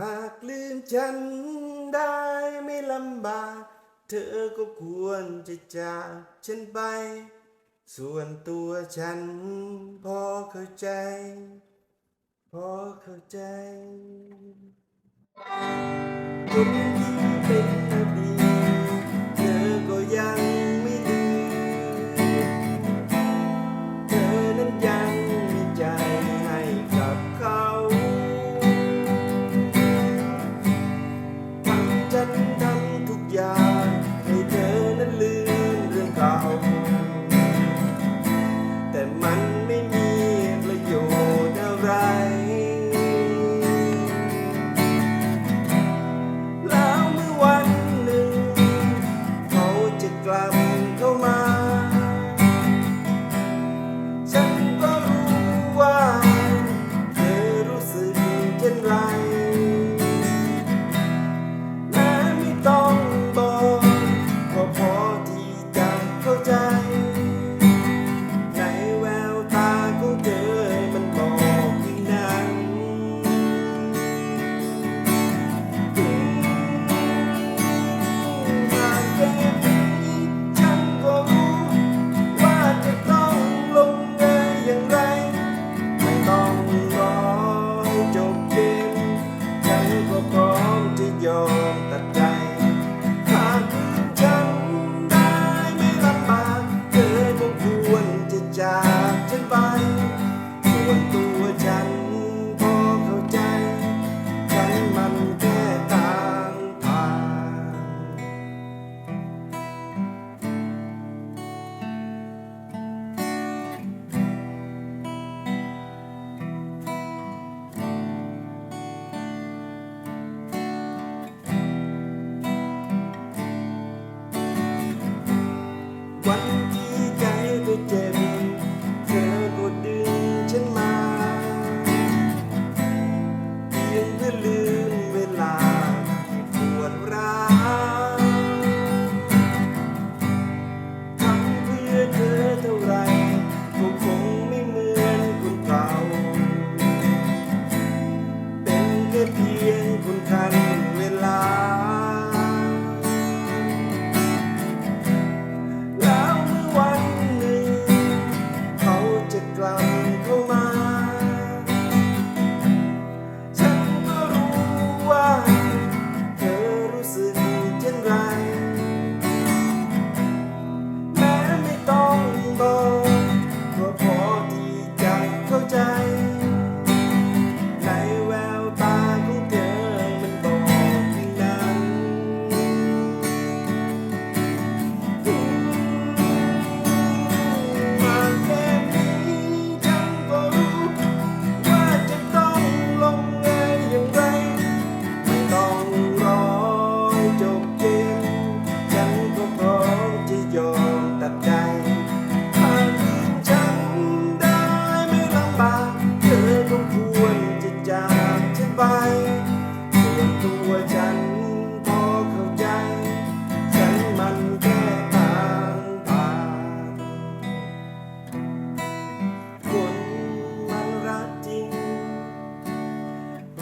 หากลืมฉันได้ไม่ลำบาก เธอก็ควรจะจากฉันไป ส่วนตัวฉันพอเข้าใจ พอเข้าใจ climb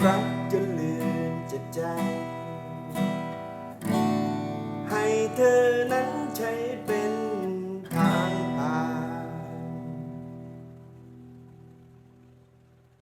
รักจนลืมจิตใจ ให้เธอนั้น